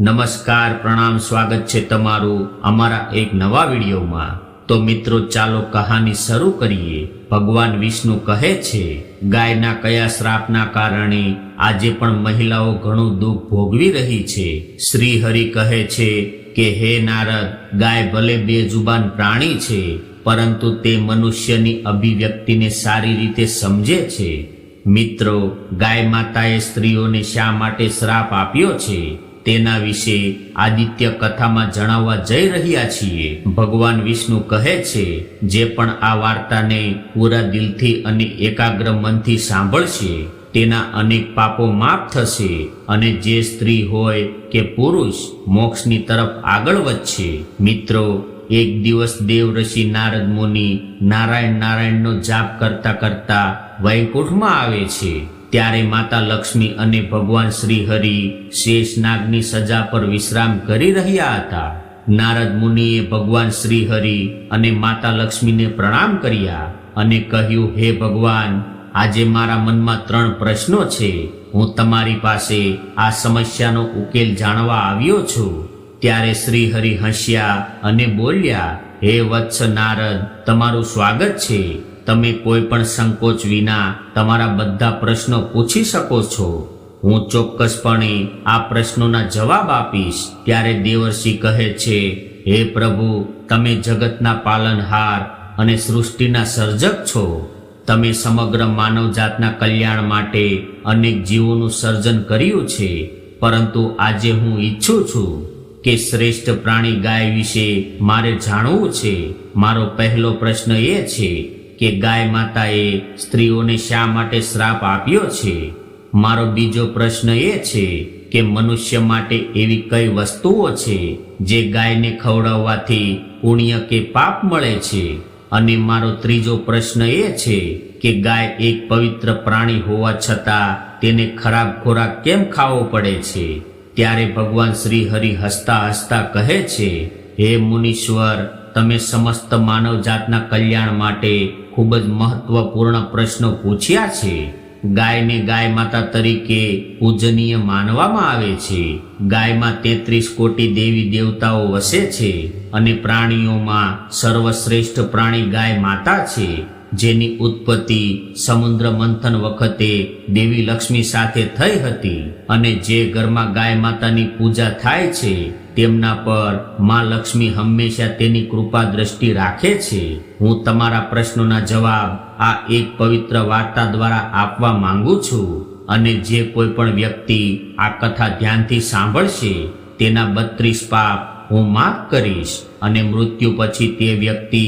નમસ્કાર, પ્રણામ, સ્વાગત છે તમારું અમારા એક નવા વિડીયોમાં. તો મિત્રો, ચાલો કહાની શરૂ કરીએ. ભગવાન વિષ્ણુ કહે છે, ગાયના કયા શ્રાપના કારણે આજે પણ મહિલાઓ ઘણું દુઃખ ભોગવી રહી છે? શ્રી હરિ કહે છે કે, હે નારદ, ગાય ભલે બે જુબાન પ્રાણી છે, પરંતુ તે મનુષ્યની અભિવ્યક્તિને સારી રીતે સમજે છે. મિત્રો, ગાય માતાએ સ્ત્રીઓને શા માટે શ્રાપ આપ્યો છે? તેના વિશે આદિત્ય કથામાં જણાવવા જઈ રહ્યા છીએ. ભગવાન વિષ્ણુ કહે છે, જે પણ આ વાર્તાને પૂરા દિલથી અને એકાગ્ર મનથી સાંભળશે, તેના અનેક પાપો માફ થશે અને જે સ્ત્રી હોય કે પુરુષ મોક્ષની તરફ આગળ વધશે. મિત્રો, એક દિવસ દેવઋષિ નારદ મુનિ નારાયણ નારાયણનો જાપ કરતા કરતા વૈકુંઠમાં આવે છે. ત્યારે માતા લક્ષ્મી અને ભગવાન શ્રી હરિ શેષનાગની સજા પર વિશ્રામ કરી રહ્યા હતા. નારદ મુનિએ ભગવાન શ્રી હરિ અને માતા લક્ષ્મીને પ્રણામ કર્યા અને કહ્યું, હે ભગવાન, આજે મારા મનમાં ત્રણ પ્રશ્નો છે. હું તમારી પાસે આ સમસ્યાનો ઉકેલ જાણવા આવ્યો છું. ત્યારે શ્રી હરિ હસ્યા અને બોલ્યા, હે વત્સ નારદ, તમારું સ્વાગત છે. તમે કોઈ પણ સંકોચ વિના તમારા બધા પ્રશ્નો પૂછી શકો છો. હું ચોક્કસપણે આ પ્રશ્નોના જવાબ આપીશ. ત્યારે દેવર્ષિ કહે છે, હે પ્રભુ, તમે જગતના પાલનહાર અને સૃષ્ટિના સર્જક છો. તમે સમગ્ર માનવજાતના કલ્યાણ માટે અનેક જીવોનું સર્જન કર્યું છે. પરંતુ આજે હું ઈચ્છું છું કે શ્રેષ્ઠ પ્રાણી ગાય વિશે મારે જાણવું છે. મારો પહેલો પ્રશ્ન એ છે કે ગાય માતાએ સ્ત્રીઓને શા માટે શ્રાપ આપ્યો છે? મારો બીજો પ્રશ્ન એ છે કે મનુષ્ય માટે એવી કઈ વસ્તુઓ છે જે ગાયને ખવડાવવાથી પુણ્ય કે પાપ મળે છે? અને મારો ત્રીજો પ્રશ્ન એ છે કે ગાય એક પવિત્ર પ્રાણી હોવા છતાં તેને ખરાબ ખોરાક કેમ ખાવો પડે છે? ત્યારે ભગવાન શ્રી હરિ હસતા હસતા કહે છે, હે મુનીશ્વર, તમે સમસ્ત માનવ જાતના કલ્યાણ માટે ખૂબ જ મહત્વપૂર્ણ પ્રશ્નો પૂછ્યા છે. ગાયને ગાય માતા તરીકે પૂજનીય માનવામાં આવે છે. ગાયમાં તેત્રીસ કોટી દેવી દેવતાઓ વસે છે અને પ્રાણીઓમાં સર્વશ્રેષ્ઠ પ્રાણી ગાય માતા છે. જેની ઉત્પત્તિ સમુદ્ર મંથન વખતે દેવી લક્ષ્મી સાથે થઈ હતી અને જે ઘરમાં ગાય માતાની પૂજા થાય છે તેમના પરમાં લક્ષ્મી હંમેશા તેની કૃપા દ્રષ્ટિ રાખે છે. હું તમારા પ્રશ્નોના જવાબ આ એક પવિત્ર વાર્તા દ્વારા આપવા માંગુ છું અને જે કોઈ પણ વ્યક્તિ આ કથા ધ્યાનથી સાંભળશે, તેના બત્રીસ પાપ હું માફ કરીશ અને મૃત્યુ પછી તે વ્યક્તિ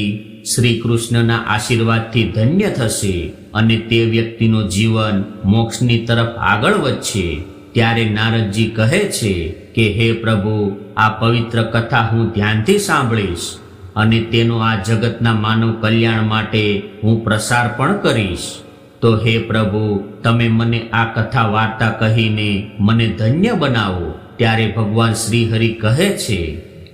શ્રી કૃષ્ણના આશીર્વાદથી ધન્ય થશે અને તે વ્યક્તિનું જીવન મોક્ષની તરફ આગળ વધશે. ત્યારે નારદજી કહે છે કે હે પ્રભુ, આ પવિત્ર કથા હું ધ્યાનથી સાંભળીશ અને તેનો આ જગતના માનવ કલ્યાણ માટે હું પ્રસાર પણ કરીશ. તો હે પ્રભુ, તમે મને આ કથા વાર્તા કહીને મને ધન્ય બનાવો, ત્યારે ભગવાન શ્રી હરિ કહે છે,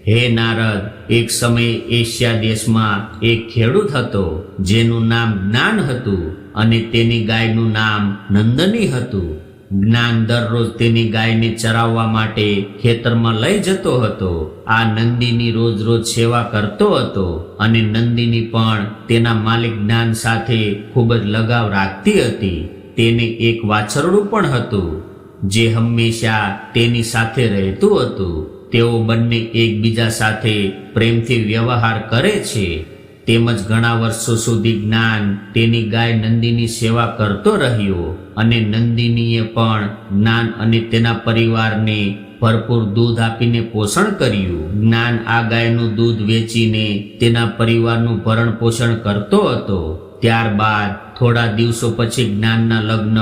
હે નારદ, એક સમયે એશિયા દેશમાં એક ખેડૂત હતો, જેનું નામ જ્ઞાન હતું અને તેની ગાયનું નામ નંદની હતું. જ્ઞાન દરરોજ તેની ગાયને ચરાવવા માટે ખેતરમાં લઈ જતો હતો. આ નંદીની રોજ રોજ સેવા કરતો હતો અને નંદીની પણ તેના માલિક જ્ઞાન સાથે ખૂબ જ લગાવ રાખતી હતી. તેને એક વાછરડું પણ હતું, જે હંમેશા તેની સાથે રહેતું હતું. તેઓ બંને એકબીજા સાથે પ્રેમથી વ્યવહાર કરે છે. તેમજ ઘણા વર્ષો સુધી જ્ઞાન તેની ગાય નંદીની સેવા કરતો રહ્યો. અને નંદિનીએ પણ જ્ઞાન અને તેના પરિવારને ભરપૂર દૂધ આપીને પોષણ કર્યું. જ્ઞાન આ ગાયનું દૂધ વેચીને તેના પરિવારનું ભરણ પોષણ કરતો હતો. ત્યારબાદ થોડા દિવસો પછી જ્ઞાનના લગ્ન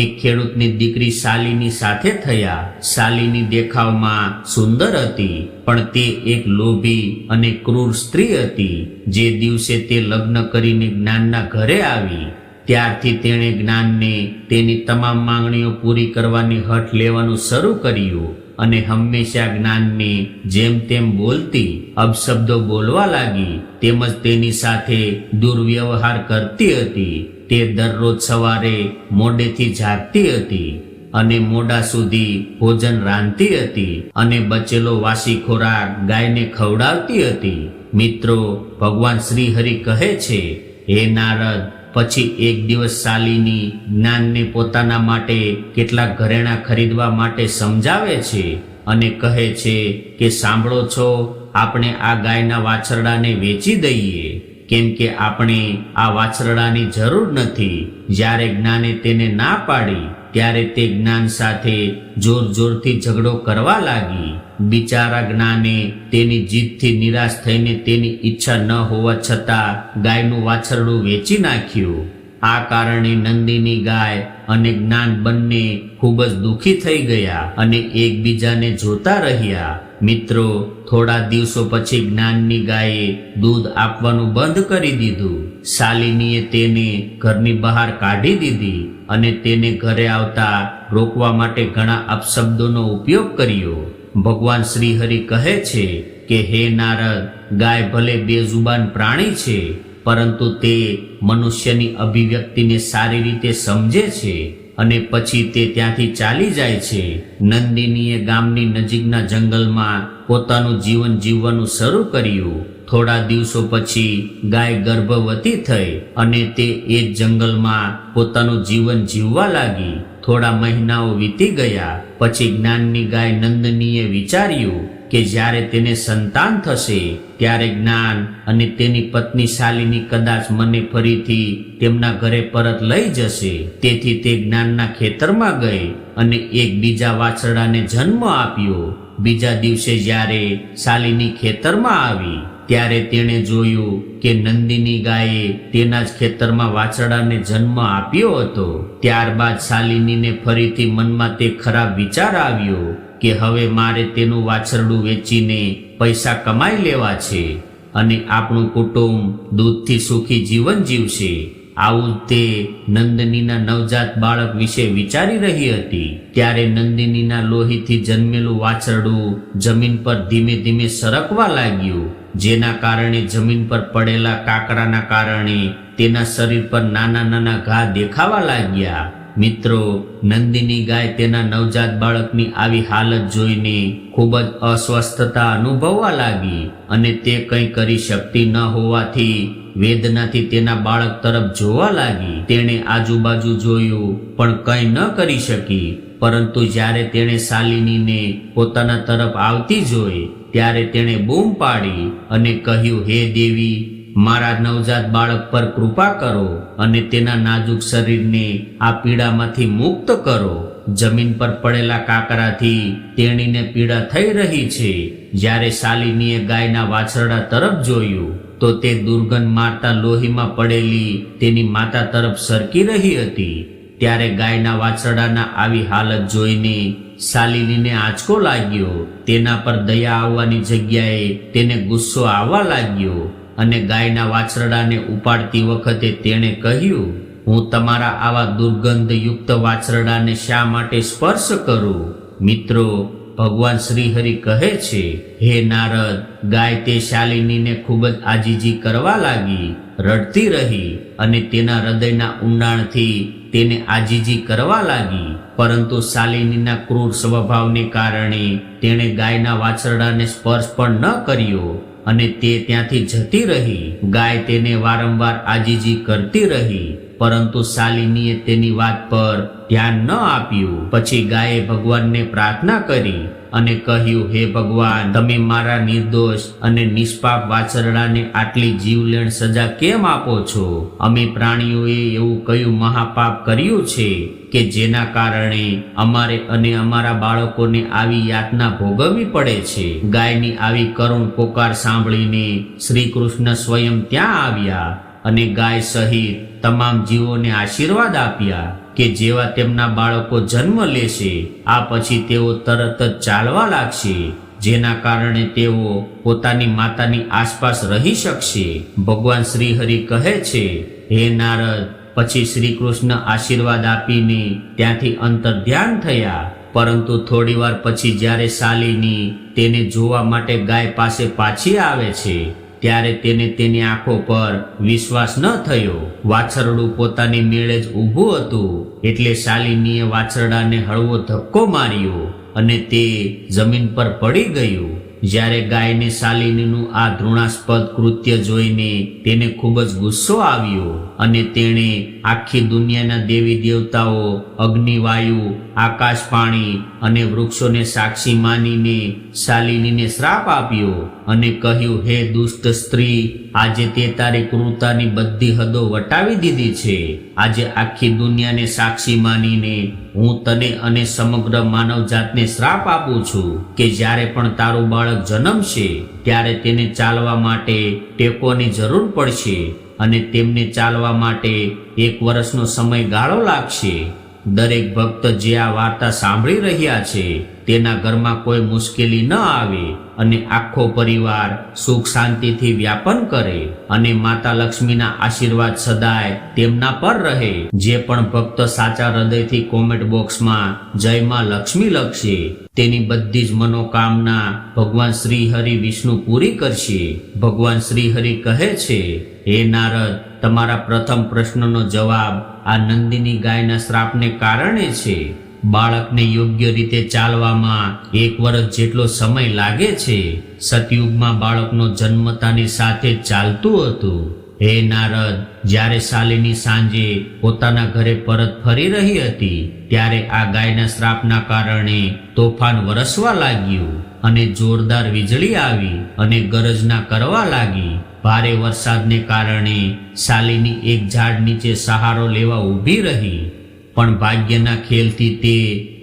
એક ખેડૂતની દીકરી શાલીની સાથે થયા. શાલીની દેખાવમાં સુંદર હતી, પણ તે એક લોભી અને ક્રૂર સ્ત્રી હતી. જે દિવસે તે લગ્ન કરીને જ્ઞાનના ઘરે આવી ત્યારથી તેણે જ્ઞાનને, તેની તમામ માંગણીઓ પૂરી કરવાની હઠ લેવાનું શરૂ કર્યું અને હંમેશા જ્ઞાનને જેમ તેમ બોલતી, અપશબ્દો બોલવા લાગી, તેમજ તેની સાથે દુર્વ્યવહાર કરતી હતી. તે દરરોજ સવારે મોડેથી જાગતી હતી અને મોડા સુધી ભોજન રાંધતી હતી અને બચેલો વાસી ખોરાક ગાયને ખવડાવતી હતી. મિત્રો, ભગવાન શ્રી હરિ કહે છે, હે નારદ પછી એક દિવસ શાલિની જ્ઞાનને પોતાના માટે કેટલાક ઘરેણાં ખરીદવા માટે સમજાવે છે અને કહે છે કે, સાંભળો છો, આપણે આ ગાયના વાછરડાને વેચી દઈએ. કેમ કે આપણે આ વાછરડાની જરૂર નથી. જ્યારે જ્ઞાને તેને ના પાડી ત્યારે તે જ્ઞાન સાથે જોર જોરથી ઝઘડો કરવા લાગી. બિચારા જ્ઞાને તેની જીદથી નિરાશ થઈને તેની ઈચ્છા ન હોવા છતાં ગાયનું વાછરડું વેચી નાખ્યું. આ કારણે નંદીની ગાય અને જ્ઞાન બંને ખૂબ જ દુઃખી થઈ ગયા અને એકબીજાને જોતા રહ્યા. મિત્રો, થોડા દિવસો પછી જ્ઞાનની ગાયે દૂધ આપવાનું બંધ કરી દીધું. શાલિનીએ તેને ઘરની બહાર કાઢી દીધી. અને તેને ઘરે આવતા રોકવા માટે ઘણા અપશબ્દોનો ઉપયોગ કર્યો. ભગવાન શ્રીહરિ કહે છે કે, હે નારદ, ગાય ભલે બેજુબાન પ્રાણી છે, પરંતુ તે મનુષ્યની અભિવ્યક્તિને સારી રીતે સમજે છે અને પછી તે ત્યાંથી ચાલી જાય છે. નંદિનીએ ગામની નજીકના જંગલમાં પોતાનું જીવન જીવવાનું શરૂ કર્યું. થોડા દિવસો પછી ગાય ગર્ભવતી થઈ અને તે એ જંગલમાં પોતાનું જીવન જીવવા લાગી. થોડા મહિનાઓ વીતી ગયા, પછી જ્ઞાનની ગાય નંદનીએ વિચાર્યું કે જ્યારે તેને સંતાન થશે, ત્યારે જ્ઞાન અને તેની પત્ની શાલિની કદાચ મને ફરીથી તેમના ઘરે પરત લઈ જશે. તેથી તે જ્ઞાનના ખેતરમાં ગઈ અને એક બીજા વાછરડાને જન્મ આપ્યો. બીજા દિવસે જ્યારે શાલિની ખેતરમાં આવી ત્યારે તેણે જોયું કે નંદિની ગાયે તેના જ ખેતરમાં વાછરડાને જન્મ આપ્યો હતો. ત્યારબાદ શાલિનીને ફરીથી મનમાં તે ખરાબ વિચાર આવ્યો કે હવે મારે તેનું વાછરડું વેચીને પૈસા કમાઈ લેવા છે અને આપણું કુટુંબ દૂધથી સુખી જીવન જીવશે. આવું તે નંદનીના નવજાત બાળક વિશે વિચારી રહી હતી. ત્યારે નંદિનીના લોહીથી જન્મેલું વાછરડું જમીન પર ધીમે ધીમે સરકવા લાગ્યું. જેના કારણે જમીન પર પડેલા કાકરાના કારણે તેના શરીર પર નાના નાના ઘા દેખાવા લાગ્યા. મિત્રો, નંદિની ગાય તેના નવજાત બાળકની આવી હાલત જોઈને ખૂબ જ અસ્વસ્થતા અનુભવવા લાગી અને તે કંઈ કરી શકતી ન હોવાથી વેદનાથી તેના બાળક તરફ જોવા લાગી. તેણે આજુબાજુ જોયું, પણ કંઈ ન કરી શકી. પરંતુ જ્યારે તેણે શાલિનીને પોતાના તરફ આવતી જોઈ, ત્યારે તેણે બૂમ પાડી અને કહ્યું, હે દેવી, મારા નવજાત બાળક પર કૃપા કરો અને તેના નાજુક શરીરને આ પીડામાંથી મુક્ત કરો. જમીન પર પડેલા કાકરાથી તેણીને પીડા થઈ રહી છે. જ્યારે શાલિનીએ ગાયના વાછરડા તરફ જોયું, તો તે દુર્ગંધ મારતા લોહીમાં પડેલી તેની માતા તરફ સરકી રહી હતી. ત્યારે ગાયના વાછરડાના આવી હાલત જોઈને શાલિનીને આંચકો લાગ્યો. તેના પર દયા આવવાની જગ્યાએ તેને ગુસ્સો આવવા લાગ્યો અને ગાયના વાછરડાને ઉપાડતી વખતે તેણે કહ્યું, હું તમારા આવા દુર્ગંધયુક્ત વાછરડાને શા માટે સ્પર્શ કરું? મિત્રો ભગવાન શ્રી હરિ કહે છે, હે નારદ, ગાય તે શાલિનીને ખૂબ જ આજીજી કરવા લાગી, રડતી રહી અને તેના હૃદયના ઊંડાણથી તેને આજીજી કરવા લાગી. પરંતુ શાલિનીના ક્રૂર સ્વભાવને કારણે તેણે ગાયના વાછરડાને સ્પર્શ પણ ન કર્યો અને તે ત્યાંથી જતી રહી. ગાય તેને વારંવાર આજીજી કરતી રહી. પરંતુ શાલિનીએ તેની વાત પર ધ્યાન ન આપ્યું. પછી ગાયે ભગવાનને પ્રાર્થના કરી અને કહ્યું, હે ભગવાન, તમે મારા નિર્દોષ અને નિષ્પાપ વાછરડાને આટલી જીવલેણ સજા કેમ આપો છો? અમે પ્રાણીઓએ એવું કયું મહાપાપ કર્યું છે કે જેના કારણે અમારે અને અમારા બાળકોને આવી યાતના ભોગવવી પડે છે? ગાયની આવી કરુણ પોકાર સાંભળીને શ્રી કૃષ્ણ સ્વયં ત્યાં આવ્યા. અને ગાય સહિત તમામ જીવોને આશીર્વાદ આપ્યા કે જેવા તેમના બાળકો જન્મ લેશે, આ પછી તેઓ તરત જ ચાલવા લાગશે, જેના કારણે તેઓ પોતાની માતાની આસપાસ રહી શકશે. ભગવાન શ્રી હરિ કહે છે, હે નારદ, પછી શ્રી કૃષ્ણ આશીર્વાદ આપીને ત્યાંથી અંતર ધ્યાન થયા. પરંતુ થોડીવાર પછી જ્યારે શાલિની તેને જોવા માટે ગાય પાસે પાછી આવે છે ત્યારે તેને તેની આંખો પર વિશ્વાસ ન થયો. વાછરડું પોતાની મેળે જ ઊભું હતું. એટલે શાલિનીએ વાછરડાને હળવો ધક્કો માર્યો અને તે જમીન પર પડી ગયું. જ્યારે ગાયને શાલિનીનું આ ઘૃણાસ્પદ કૃત્ય જોઈને તેને ખૂબ જ ગુસ્સો આવ્યો અને તેણે આખી દુનિયાના દેવી દેવતાઓ, અગ્નિવાયુ આકાશ પાણી અને વૃક્ષોને સાક્ષી માનીને શાલિનીને શ્રાપ આપ્યો અને કહ્યું, હે દુષ્ટ સ્ત્રી આજે તે તારી ક્રૂરતાની બધી હદો વટાવી દીધી છે. આજે આખી દુનિયાને સાક્ષી માનીને હું તને અને સમગ્ર માનવ જાતને શ્રાપ આપું છું કે જ્યારે પણ તારું બાળક જન્મશે, ત્યારે તેને ચાલવા માટે ટેકોની જરૂર પડશે અને તેમને ચાલવા માટે એક વર્ષનો સમય ગાળો લાગશે. દરેક ભક્ત જે આ વાર્તા સાંભળી રહ્યા છે તેના ઘરમાં કોઈ મુશ્કેલી ન આવે અને આખો પરિવાર સુખ શાંતિથી વ્યાપન કરે અને માતા લક્ષ્મીના આશીર્વાદ સદાય તેમના પર રહે. જે પણ ભક્ત સાચા હૃદયથી કોમેન્ટ બોક્સમાં જય માં લક્ષ્મી લખશે, તેની બધી જ મનોકામના ભગવાન શ્રી હરિ વિષ્ણુ પૂરી કરશે. ભગવાન શ્રી હરિ કહે છે, હે નારદ, તમારા પ્રથમ પ્રશ્નનો જવાબ આ નંદિની ગાયના શ્રાપને કારણે છે. બાળકને યોગ્ય રીતે ચાલવામાં એક વર્ષ જેટલો સમય લાગે છે, સતયુગમાં બાળકનો જન્મતાની સાથે ચાલતું હતું. હે નારદ, જ્યારે શાલિની સાંજે પોતાના ઘરે પરત ફરી રહી હતી, ત્યારે આ ગાયના શ્રાપના કારણે તોફાન વરસવા લાગ્યું અને જોરદાર વીજળી આવી અને ગરજના કરવા લાગી. ભારે વરસાદને કારણે શાલિની એક ઝાડ નીચે સહારો લેવા ઊભી રહી. પણ ભાગ્યના ખેલથી તે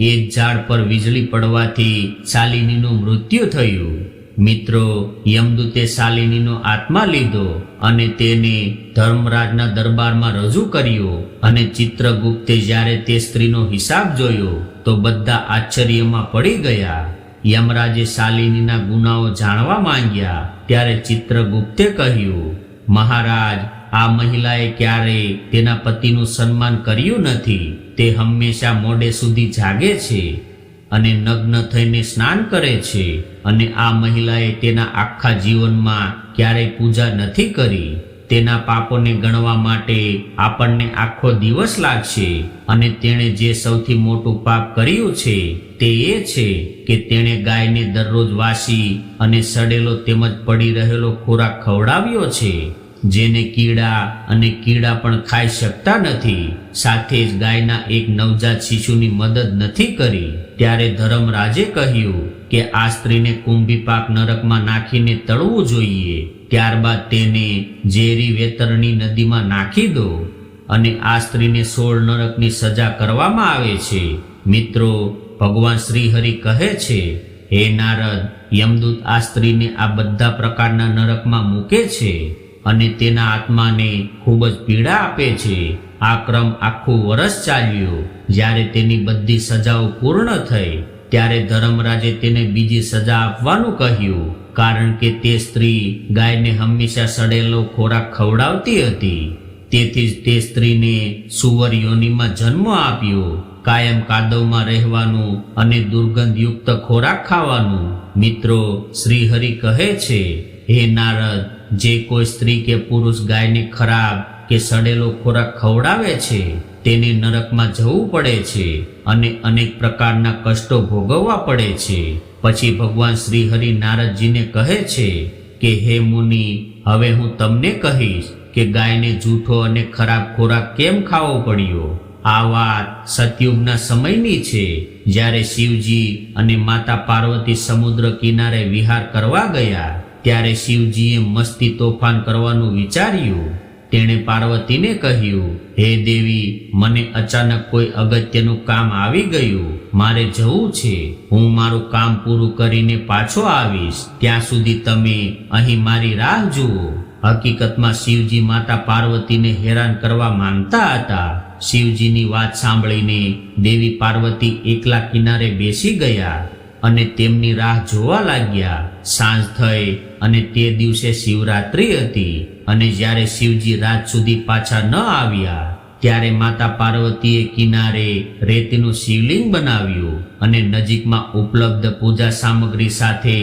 એ ઝાડ પર વીજળી પડવાથી શાલિનીનું મૃત્યુ થયું. મિત્રો, યમદૂતે શાલિનીનો આત્મા લીધો અને તેને ધર્મરાજના દરબારમાં રજૂ કર્યો અને ચિત્રગુપ્તે જ્યારે તે સ્ત્રીનો હિસાબ જોયો, તો બધા આશ્ચર્યમાં પડી ગયા. યમરાજે શાલિનીના ગુનાઓ જાણવા માંગ્યા, ત્યારે ચિત્રગુપ્તે કહ્યું, મહારાજ આ મહિલાએ ક્યારેય તેના પતિનું સન્માન કર્યું નથી. તે હંમેશા મોડે સુધી જાગે છે અને નગ્ન થઈને સ્નાન કરે છે અને આ મહિલાએ તેના આખા જીવનમાં ક્યારેય પૂજા નથી કરી. તેના પાપોને ગણવા માટે આપણને આખો દિવસ લાગશે અને તેણે જે સૌથી મોટું પાપ કર્યું છે તે એ છે કે તેણે ગાયને દરરોજ વાસી અને સડેલો તેમજ પડી રહેલો ખોરાક ખવડાવ્યો છે. જેને કીડા અને કીડા પણ ખાઈ શકતા નથી, સાથે જ ગાયના એક નવજાત શિશુની મદદ નથી કરી. ત્યારે ધર્મરાજે કહ્યું કે આ સ્ત્રીને કુંભી પાક નરકમાં નાખીને તળવું જોઈએ. ત્યારબાદ તેને ઝેરી વેતરણી નદીમાં નાખી દો અને આ સ્ત્રીને સોળ નરકની સજા કરવામાં આવે છે. મિત્રો, ભગવાન શ્રીહરિ કહે છે, હે નારદ, યમદૂત આ સ્ત્રીને આ બધા પ્રકારના નરકમાં મૂકે છે. અને તેના આત્માને ખૂબ જ પીડા આપે છે. આ ક્રમ આખું વર્ષ ચાલ્યો. જ્યારે તેની બધી સજાઓ પૂર્ણ થઈ, ત્યારે ધર્મરાજે તેને બીજી સજા આપવાનું કહ્યું. કારણ કે તે સ્ત્રી ગાયને હંમેશા સડેલો ખોરાક ખવડાવતી હતી. તેથી જ તે સ્ત્રીને સુવર યોનિમાં જન્મ આપ્યો. કાયમ કાદવમાં રહેવાનું અને દુર્ગંધયુક્ત ખોરાક ખાવાનું. મિત્રો, શ્રીહરિ કહે છે, હે નારદ જે કોઈ સ્ત્રી કે પુરુષ ગાયને ખરાબ કે સડેલો ખોરાક ખવડાવે છે, તેને નરકમાં જવું પડે છે અને અનેક પ્રકારના કષ્ટો ભોગવવા પડે છે. પછી ભગવાન શ્રી હરિ નારદજીને કહે છે કે, હે મુનિ, હવે હું તમને કહીશ કે ગાયને જૂઠો અને ખરાબ ખોરાક કેમ ખાવો પડ્યો? આ વાત સતયુગના સમયની છે. જ્યારે શિવજી અને માતા પાર્વતી સમુદ્ર કિનારે વિહાર કરવા ગયા ત્યારે શિવજીએ મસ્તી તોફાન કરવાનું વિચાર્યું. તેણે પાર્વતીને કહ્યું, હે દેવી, મને અચાનક કોઈ અગત્યનું કામ આવી ગયું. મારે જવું છે. હું મારું કામ પૂરું કરીને પાછો આવીશ. ત્યાં સુધી તમે અહીં મારી રાહ જુઓ. હકીકતમાં શિવજી માતા પાર્વતીને હેરાન કરવા માંગતા હતા. શિવજીની વાત સાંભળીને દેવી પાર્વતી એકલા કિનારે બેસી ગયા અને તેમની રાહ જોવા લાગ્યા. સાંજ થઈ અને તે દિવસે શિવરાત્રિ હતી. અને જ્યારે શિવજી રાત સુધી પાછા ન આવ્યા, ત્યારે માતા પાર્વતીએ કિનારે રેતીનું શિવલિંગ બનાવ્યું અને નજીકમાં ઉપલબ્ધ પૂજા સામગ્રી સાથે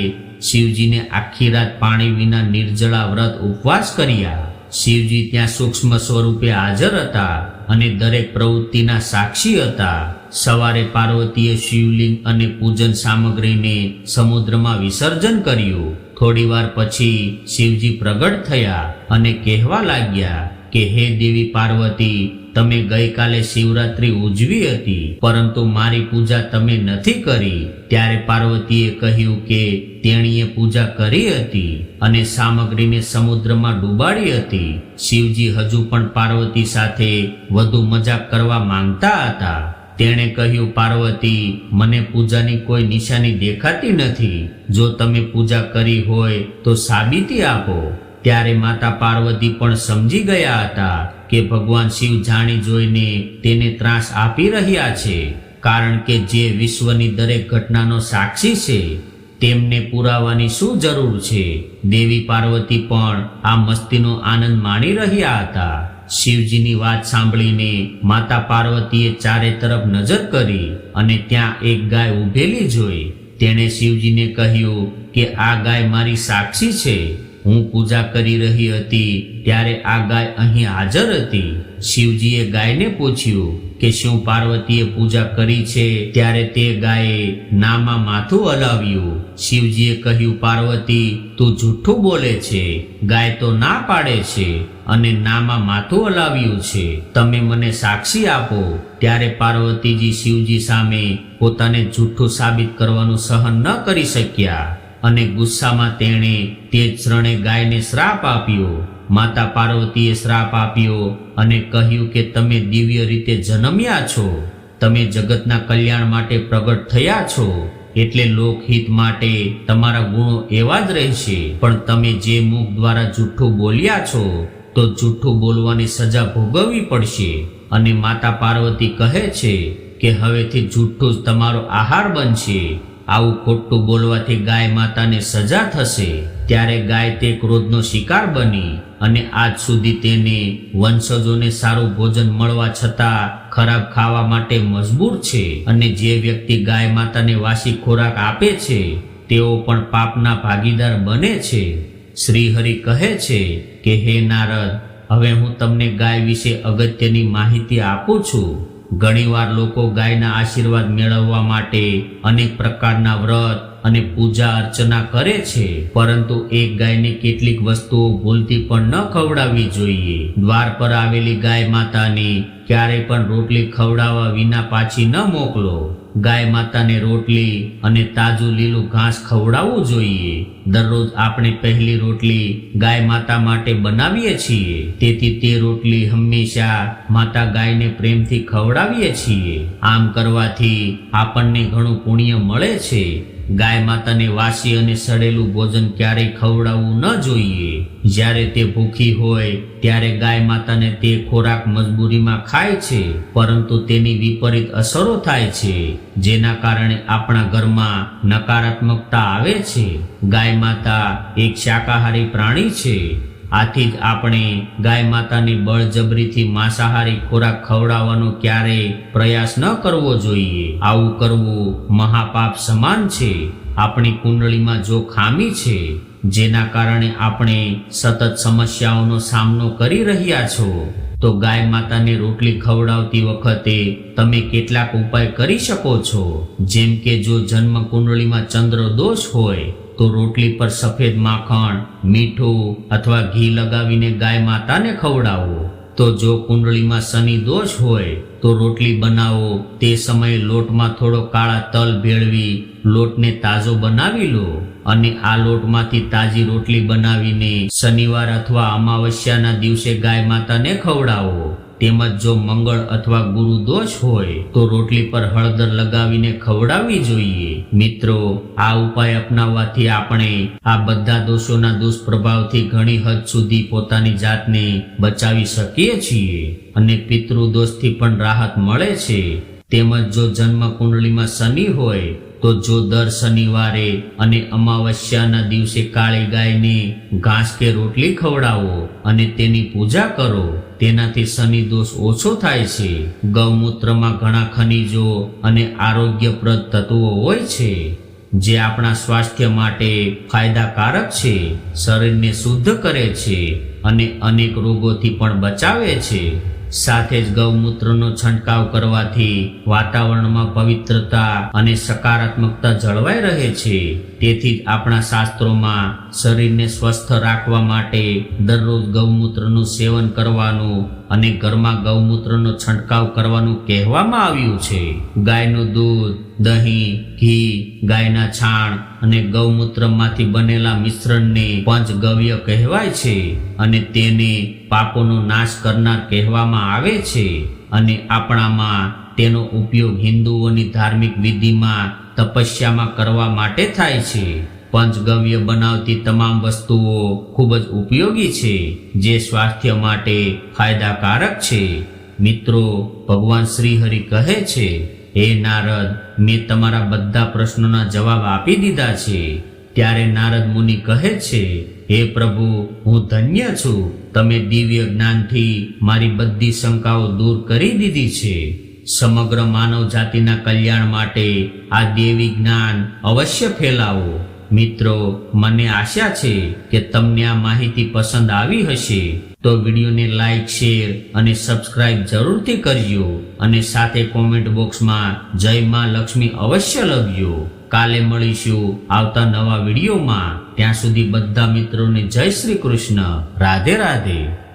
શિવજીને આખી રાત પાણી વિના નિર્જળા વ્રત ઉપવાસ કર્યા. શિવજી ત્યાં સૂક્ષ્મ સ્વરૂપે હાજર હતા અને દરેક પ્રવૃત્તિના સાક્ષી હતા. સવારે પાર્વતીએ શિવલિંગ અને પૂજન સામગ્રીને સમુદ્રમાં વિસર્જન કર્યું. થોડીવાર પછી શિવજી પ્રગટ થયા અને કહેવા લાગ્યા કે, હે દેવી પાર્વતી, તમે ગઈકાલે શિવરાત્રી ઉજવી હતી, પરંતુ મારી પૂજા તમે નથી કરી. ત્યારે પાર્વતીએ કહ્યું કે, તેણીએ પૂજા કરી હતી અને સામગ્રીને સમુદ્રમાં ડૂબાડી હતી. શિવજી હજુ પણ પાર્વતી સાથે વધુ મજાક કરવા માંગતા હતા. તેણે કહ્યું, પાર્વતી, મને પૂજાની કોઈ નિશાની દેખાતી નથી. જો તમે પૂજા કરી હોય તો સાબિતી આપો. ત્યારે માતા પાર્વતી પણ સમજી ગયા હતા કે ભગવાન શિવ જાણી જોઈને તેને ત્રાસ આપી રહ્યા છે, કારણ કે જે વિશ્વની દરેક ઘટનાનો સાક્ષી છે, તેમને પુરાવાની શું જરૂર છે? દેવી પાર્વતી પણ આ મસ્તીનો આનંદ માણી રહ્યા હતા. શિવજીની વાત સાંભળીને માતા પાર્વતીએ ચારે તરફ નજર કરી અને ત્યાં એક ગાય ઊભેલી જોઈ. તેણે શિવજીને કહ્યું કે, આ ગાય મારી સાક્ષી છે. હું પૂજા કરી રહી હતી ત્યારે આ ગાય અહીં હાજર હતી. શિવજીએ ગાયને પૂછ્યું કે શિવ પાર્વતીએ પૂજા કરી છે ત્યારે તે ગાયે નામાં માથું હલાવ્યું. શિવજીએ કહ્યું, પાર્વતી, તું જૂઠું બોલે છે. ગાય તો ના પાડે છે અને નામાં માથું હલાવ્યું છે. તમે મને સાક્ષી આપો. ત્યારે પાર્વતીજી શિવજી સામે પોતાને જૂઠું સાબિત કરવાનું સહન ન કરી શક્યા અને ગુસ્સામાં તેણે તે ક્ષણે ગાયને શ્રાપ આપ્યો. માતા પાર્વતીએ શ્રાપ આપ્યો અને કહ્યું કે તમે દિવ્ય રીતે જન્મ્યા છો. તમે જગતના કલ્યાણ માટે પ્રગટ થયા છો. એટલે લોકહિત માટે તમારા ગુણો એવા જ રહેશે. પણ તમે જે મુખ દ્વારા જૂઠું બોલ્યા છો, તો જૂઠું બોલવાની સજા ભોગવવી પડશે. અને માતા પાર્વતી કહે છે કે હવેથી જૂઠું જ તમારો આહાર બનશે. આવું ખોટું બોલવાથી ગાય માતાને સજા થશે. ત્યારે ગાય તે ક્રોધનો શિકાર બની અને આજ સુધી તેને વંશજોને સારું ભોજન મળવા છતાં ખરાબ ખાવા માટે મજબૂર છે. અને જે વ્યક્તિ ગાય માતાને વાસી ખોરાક આપે છે, તેઓ પણ પાપના ભાગીદાર બને છે. શ્રીહરિ કહે છે કે, હે નારદ, હવે હું તમને ગાય વિશે અગત્યની માહિતી આપું છું. ઘણીવાર લોકો ગાયના આશીર્વાદ મેળવવા માટે અનેક પ્રકારના વ્રત અને પૂજા અર્ચના કરે છે, પરંતુ એક ગાયને કેટલીક વસ્તુઓ ભૂલથી પણ ન ખવડાવવી જોઈએ. દ્વાર પર આવેલી ગાય માતાને ક્યારેય પણ રોટલી ખવડાવવા વિના પાછી ન મોકલો. ગાય માતાને રોટલી અને તાજું લીલું ઘાસ ખવડાવવું જોઈએ. દરરોજ આપણે પહેલી રોટલી ગાય માતા માટે બનાવીએ છીએ. તેથી તે રોટલી હંમેશા માતા ગાયને પ્રેમથી ખવડાવીએ છીએ. આમ કરવાથી આપણને ઘણું પુણ્ય મળે છે. ગાય માતાને વાસી અને સડેલું ભોજન ક્યારેય ખવડાવવું ન જોઈએ. જ્યારે તે ભૂખી હોય, ત્યારે ગાય માતાને તે ખોરાક મજબૂરીમાં ખાય છે, પરંતુ તેની વિપરીત અસરો થાય છે, જેના કારણે આપણા ઘરમાં નકારાત્મકતા આવે છે. ગાય માતા એક શાકાહારી પ્રાણી છે. આથી જ આપણે ગાય માતાની બળજબરીથી માંસાહારી ખોરાક ખવડાવવાનો ક્યારેય પ્રયાસ ન કરવો જોઈએ. આવું કરવું મહાપાપ સમાન છે. આપણી કુંડળીમાં જો ખામી છે, જેના કારણે આપણે સતત સમસ્યાઓનો સામનો કરી રહ્યા છો, તો ગાય માતાને રોટલી ખવડાવતી વખતે તમે કેટલાક ઉપાય કરી શકો છો. જેમ કે જો જન્મ કુંડળીમાં ચંદ્ર દોષ હોય તો રોટલી પર સફેદ માખણ, મીઠું અથવા ઘી લગાવીને ગાય માતાને ખવડાવો. તો જો કુંડળીમાં શનિ દોષ હોય, તો રોટલી બનાવો. તે સમયે લોટમાં થોડો કાળા તલ ભેળવી, લોટને તાજો બનાવી લો અને આ લોટમાંથી તાજી રોટલી બનાવીને શનિવાર અથવા અમાવસ્યાના દિવસે ગાય માતાને ખવડાવો. તેમજ જો મંગળ અથવા ગુરુ દોષ હોય, તો રોટલી પર હળદર લગાવીને ખવડાવવી જોઈએ. મિત્રો, આ ઉપાય અપનાવવાથી આપણે આ બધા દોષોના દુષ્પ્રભાવથી ઘણી હદ સુધી પોતાની જાતને બચાવી શકીએ છીએ અને પિતૃ દોષથી પણ રાહત મળે છે. તેમજ જો જન્મ કુંડલીમાં શનિ હોય, તો જો દર શનિવારે અને અમાવસ્યાના દિવસે કાળી ગાયને ઘાસ કે રોટલી ખવડાવો અને તેની પૂજા કરો. તેનાથી શનિ દોષ ઓછો થાય છે. ગૌમૂત્રમાં ઘણા ખનિજો અને આરોગ્યપ્રદ તત્વો હોય છે, જે આપણા સ્વાસ્થ્ય માટે ફાયદાકારક છે, શરીરને શુદ્ધ કરે છે અને અનેક રોગોથી પણ બચાવે છે. સાથે જ ગૌમૂત્રનો છંટકાવ કરવાથી વાતાવરણમાં પવિત્રતા અને સકારાત્મકતા જળવાઈ રહે છે. તેથી જ આપણા શાસ્ત્રોમાં શરીરને સ્વસ્થ રાખવા માટે દરરોજ ગૌમૂત્રનું સેવન કરવાનું અને ઘરમાં ગૌમૂત્રનો છંટકાવ કરવાનું કહેવામાં આવ્યું છે. ગાયનું દૂધ, દહીં, ઘી, ગાયના છાણ અને ગૌમૂત્રમાંથી બનેલા મિશ્રણને પંચગવ્ય કહેવાય છે અને તેને પાપોનો નાશ કરનાર કહેવામાં આવે છે. અને આપણામાં તેનો ઉપયોગ હિન્દુઓની ધાર્મિક વિધિમાં તપસ્યામાં કરવા માટે થાય છે. પંચગવ્ય બનાવતી તમામ વસ્તુઓ ખૂબ જ ઉપયોગી છે, જે સ્વાસ્થ્ય માટે ફાયદાકારક છે. મિત્રો, ભગવાન શ્રીહરિ કહે છે, હે નારદ, મેં તમારા બધા પ્રશ્નોના જવાબ આપી દીધા છે. ત્યારે નારદ મુનિ કહે છે, હે પ્રભુ, હું ધન્ય છું. તમે દિવ્ય જ્ઞાનથી મારી બધી શંકાઓ દૂર કરી દીધી છે. સમગ્ર માનવ જાતિના કલ્યાણ માટે આ દેવી જ્ઞાન અવશ્ય ફેલાવો. મિત્રો, મને આશા છે કે તમને આ માહિતી પસંદ આવી હશે. તો વિડીયોને લાઈક, શેર અને સબસ્ક્રાઇબ જરૂરથી કરજો અને સાથે કોમેન્ટ બોક્સમાં જય માં લક્ષ્મી અવશ્ય લખજો. કાલે મળીશું આવતા નવા વિડીયોમાં. ત્યાં સુધી બધા મિત્રોને જય શ્રી કૃષ્ણ. રાધે રાધે.